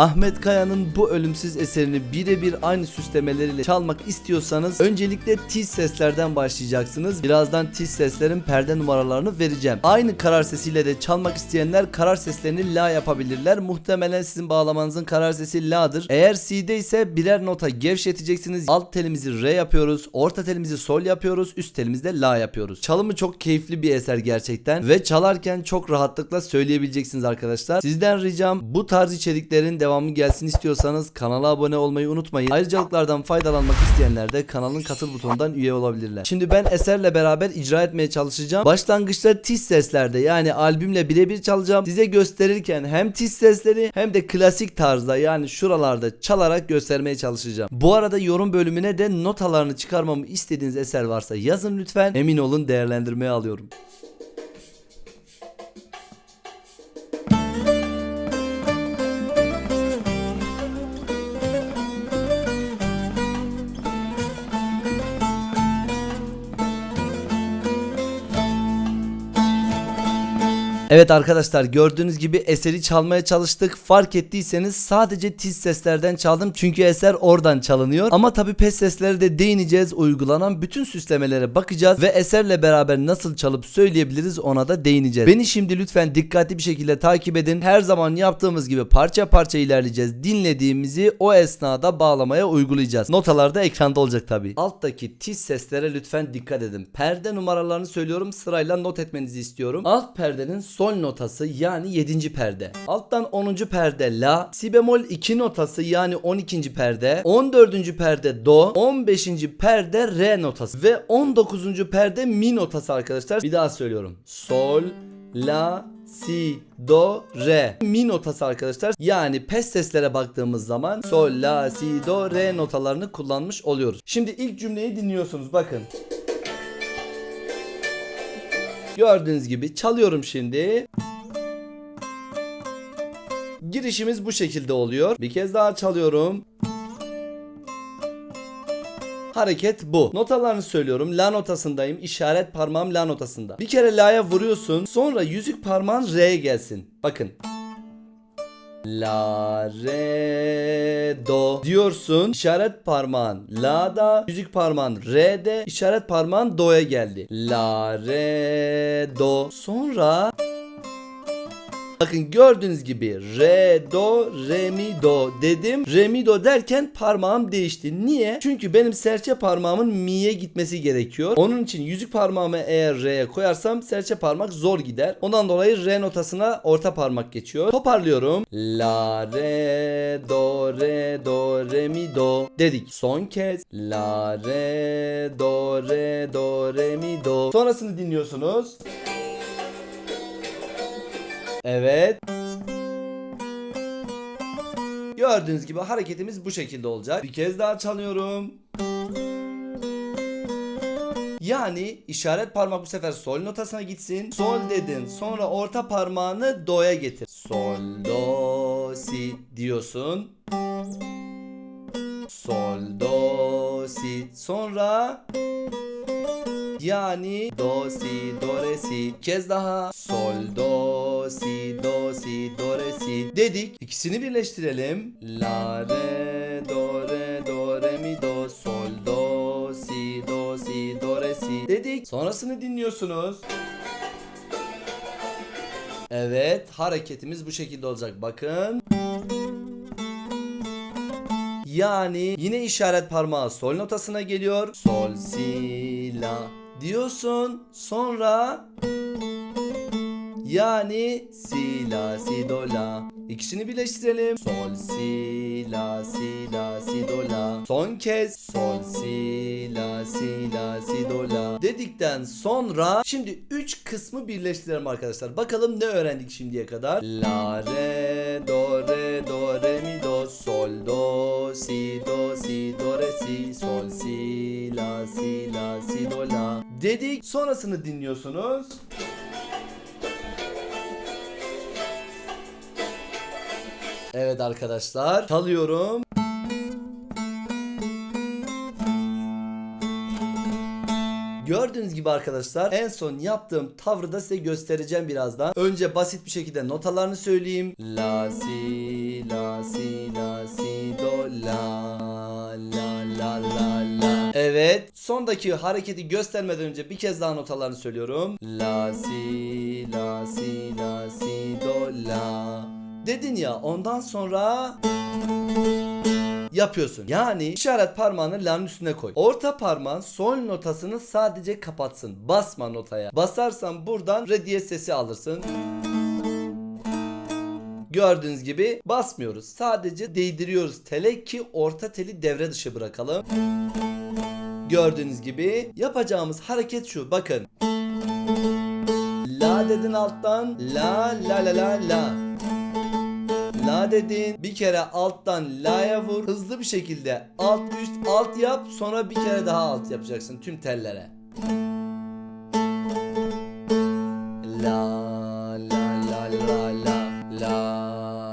Ahmet Kaya'nın bu ölümsüz eserini birebir aynı süslemeleriyle çalmak istiyorsanız öncelikle tiz seslerden başlayacaksınız. Birazdan tiz seslerin perde numaralarını vereceğim. Aynı karar sesiyle de çalmak isteyenler karar seslerini la yapabilirler. Muhtemelen sizin bağlamanızın karar sesi la'dır. Eğer si'de ise birer nota gevşeteceksiniz. Alt telimizi re yapıyoruz. Orta telimizi sol yapıyoruz. Üst telimizi de la yapıyoruz. Çalımı çok keyifli bir eser gerçekten ve çalarken çok rahatlıkla söyleyebileceksiniz arkadaşlar. Sizden ricam bu tarz içeriklerin devamı gelsin istiyorsanız kanala abone olmayı unutmayın. Ayrıcalıklardan faydalanmak isteyenler de kanalın katıl butonundan üye olabilirler. Şimdi ben eserle beraber icra etmeye çalışacağım. Başlangıçta tiz seslerde yani albümle birebir çalacağım. Size gösterirken hem tiz sesleri hem de klasik tarzda yani şuralarda çalarak göstermeye çalışacağım. Bu arada yorum bölümüne de notalarını çıkarmamı istediğiniz eser varsa yazın lütfen. Emin olun değerlendirmeye alıyorum. Evet arkadaşlar gördüğünüz gibi eseri çalmaya çalıştık. Fark ettiyseniz sadece tiz seslerden çaldım. Çünkü eser oradan çalınıyor. Ama tabi pes sesleri de değineceğiz. Uygulanan bütün süslemelere bakacağız. Ve eserle beraber nasıl çalıp söyleyebiliriz ona da değineceğiz. Beni şimdi lütfen dikkatli bir şekilde takip edin. Her zaman yaptığımız gibi parça parça ilerleyeceğiz. Dinlediğimizi o esnada bağlamaya uygulayacağız. Notalar da ekranda olacak tabi. Alttaki tiz seslere lütfen dikkat edin. Perde numaralarını söylüyorum. Sırayla not etmenizi istiyorum. Alt perdenin sol notası yani 7. perde. Alttan 10. perde la, si bemol 2 notası yani 12. perde, 14. perde do, 15. perde re notası ve 19. perde mi notası arkadaşlar. Bir daha söylüyorum. Sol, la, si, do, re. Mi notası arkadaşlar. Yani pes seslere baktığımız zaman sol, la, si, do, re notalarını kullanmış oluyoruz. Şimdi ilk cümleyi dinliyorsunuz bakın. Gördüğünüz gibi çalıyorum şimdi. Girişimiz bu şekilde oluyor. Bir kez daha çalıyorum. Hareket bu. Notalarını söylüyorum. La notasındayım. İşaret parmağım la notasında. Bir kere la'ya vuruyorsun. Sonra yüzük parmağın re'ye gelsin. Bakın. La re do diyorsun. İşaret parmağın la'da, yüzük parmağın re'de, işaret parmağın do'ya geldi. La re do. Sonra Bakın gördüğünüz gibi re do re mi do dedim. Re mi do derken parmağım değişti. Niye? Çünkü benim serçe parmağımın mi'ye gitmesi gerekiyor. Onun için yüzük parmağımı eğer re'ye koyarsam serçe parmak zor gider. Ondan dolayı re notasına orta parmak geçiyor. Toparlıyorum. La re do re do re mi do dedik. Son kez la re do re do re mi do. Sonrasını dinliyorsunuz. Evet. Gördüğünüz gibi hareketimiz bu şekilde olacak. Bir kez daha çalıyorum. Yani işaret parmak bu sefer sol notasına gitsin. Sol dedin. Sonra orta parmağını do'ya getir. Sol do si diyorsun. Sol do si. Sonra yani do si do re si. Kez daha sol do si do si do re si dedik. İkisini birleştirelim. La re do re do re mi do sol do si do si do re si dedik. Sonrasını dinliyorsunuz. Evet hareketimiz bu şekilde olacak bakın. Yani yine işaret parmağı sol notasına geliyor. Sol si la diyorsun. Sonra yani si la si do la. İkisini birleştirelim. Sol si la si la si do la. Son kez sol si la si la si do la dedikten sonra şimdi 3 kısmı birleştirelim arkadaşlar. Bakalım ne öğrendik şimdiye kadar. La re do re do re mi do sol do si do si sol si la si la si do la dedik. Sonrasını dinliyorsunuz. Evet arkadaşlar çalıyorum. Gördüğünüz gibi arkadaşlar en son yaptığım tavrı da size göstereceğim birazdan. Önce basit bir şekilde notalarını söyleyeyim. La si Sondaki hareketi göstermeden önce bir kez daha notalarını söylüyorum. La si la si la si do la. Dedin ya ondan sonra yapıyorsun. Yani işaret parmağını la'nın üstüne koy. Orta parmağın sol notasını sadece kapatsın. Basma notaya. Basarsan buradan re diye sesi alırsın. Gördüğünüz gibi basmıyoruz. Sadece değdiriyoruz tele ki orta teli devre dışı bırakalım. Gördüğünüz gibi yapacağımız hareket şu. Bakın. La dedin alttan. La la la la la. La dedin. Bir kere alttan la'ya vur. Hızlı bir şekilde alt üst alt yap. Sonra bir kere daha alt yapacaksın tüm tellere. La la la la la la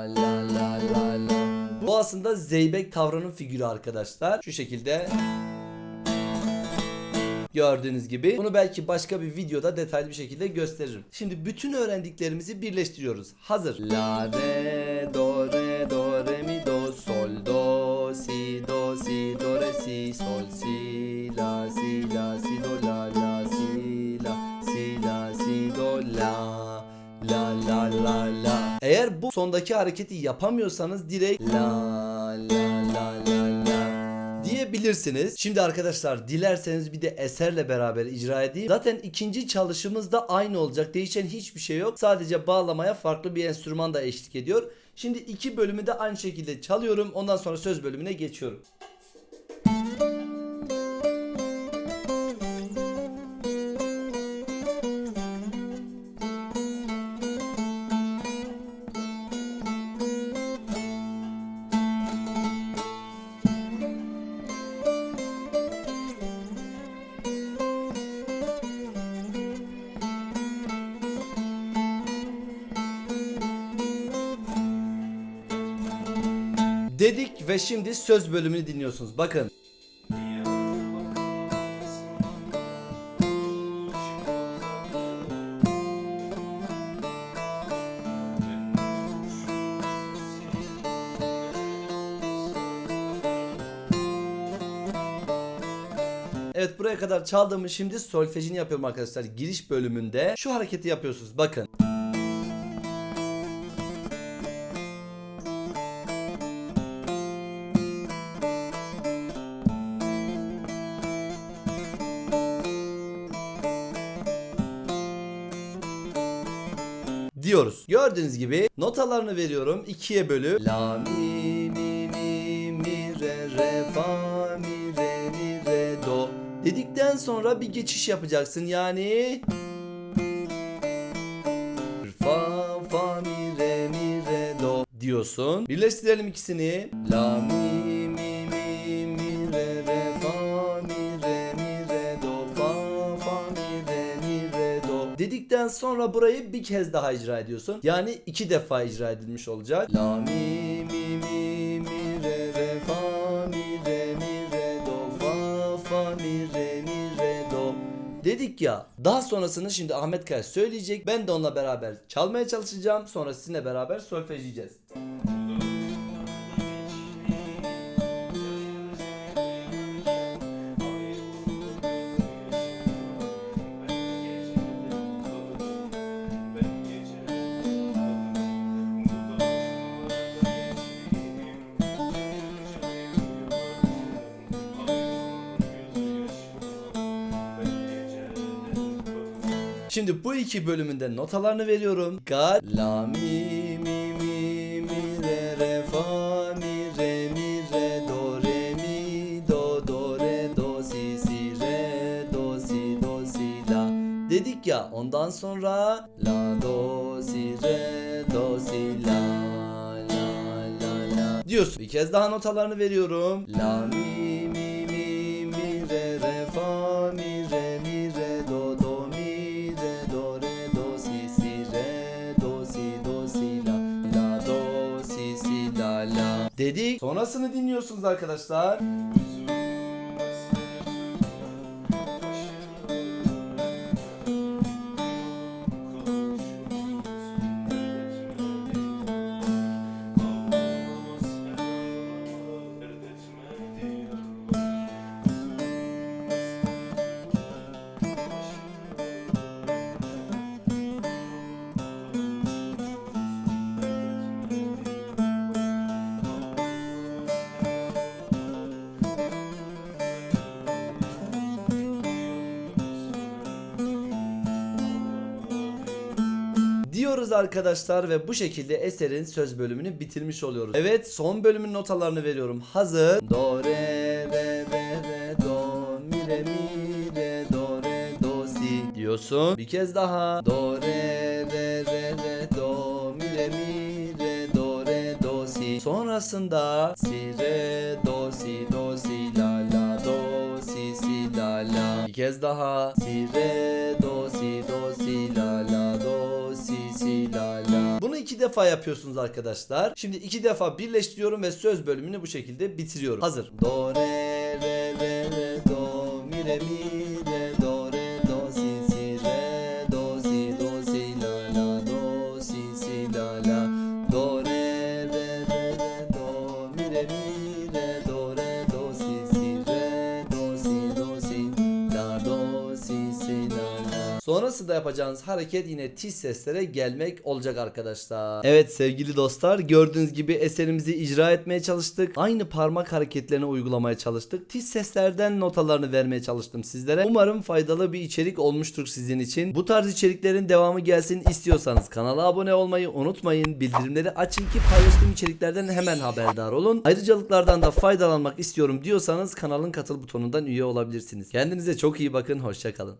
la la la la. Bu aslında Zeybek tavrının figürü arkadaşlar. Şu şekilde Gördüğünüz gibi. Bunu belki başka bir videoda detaylı bir şekilde gösteririm. Şimdi bütün öğrendiklerimizi birleştiriyoruz. Hazır. La re do re do re mi do sol do si do si do re si sol si la si la si do la la si la si la si do la la la la la. Eğer bu sondaki hareketi yapamıyorsanız direkt la la la la diyebilirsiniz. Şimdi arkadaşlar dilerseniz bir de eserle beraber icra edeyim. Zaten ikinci çalışımız da aynı olacak. Değişen hiçbir şey yok. Sadece bağlamaya farklı bir enstrüman da eşlik ediyor. Şimdi iki bölümü de aynı şekilde çalıyorum. Ondan sonra söz bölümüne geçiyorum. Dedik ve şimdi söz bölümünü dinliyorsunuz. Bakın. Evet buraya kadar çaldığımı şimdi solfejini yapıyorum arkadaşlar. Giriş bölümünde şu hareketi yapıyorsunuz. Bakın. Diyoruz. Gördüğünüz gibi notalarını veriyorum. ikiye bölü. La mi mi mi mi re re fa mi re mi re do. Dedikten sonra bir geçiş yapacaksın. Yani fa fa mi re mi re do diyorsun. Birleştirelim ikisini. La mi dedikten sonra burayı bir kez daha icra ediyorsun. Yani iki defa icra edilmiş olacak. La mi mi mi mi re re fa mi re mi re do fa fa mi re mi re do dedik ya. Daha sonrasını şimdi Ahmet Kaya söyleyecek. Ben de onunla beraber çalmaya çalışacağım. Sonra sizinle beraber solfejleyeceğiz. Şimdi bu iki bölümünde notalarını veriyorum. Ga, la, mi, mi, mi, mi, re, re, fa, mi, re, mi, re, do, re, mi, do, do, re, do, si, si, re, do, si, do, si, la. Dedik ya ondan sonra la, do, si, re, do, si, la, la, la, la. Diyorsun. Bir kez daha notalarını veriyorum. La, mi, Dedik. Sonrasını dinliyorsunuz arkadaşlar. Diyoruz arkadaşlar ve bu şekilde eserin söz bölümünü bitirmiş oluyoruz. Evet son bölümün notalarını veriyorum. Hazır. Do re re re re do mi re mi re do re do si diyorsun. Bir kez daha. Do re re re re do mi re mi re do re do si. Sonrasında si re do si do si la la do si si la la. Bir kez daha. Si re do si do si la la iki defa yapıyorsunuz arkadaşlar. Şimdi iki defa birleştiriyorum ve söz bölümünü bu şekilde bitiriyorum. Hazır. Do re Sonrasında yapacağınız hareket yine tiz seslere gelmek olacak arkadaşlar. Evet sevgili dostlar gördüğünüz gibi eserimizi icra etmeye çalıştık. Aynı parmak hareketlerini uygulamaya çalıştık. Tiz seslerden notalarını vermeye çalıştım sizlere. Umarım faydalı bir içerik olmuştur sizin için. Bu tarz içeriklerin devamı gelsin istiyorsanız kanala abone olmayı unutmayın. Bildirimleri açın ki paylaştığım içeriklerden hemen haberdar olun. Ayrıcalıklardan da faydalanmak istiyorum diyorsanız kanalın katıl butonundan üye olabilirsiniz. Kendinize çok iyi bakın. Hoşçakalın.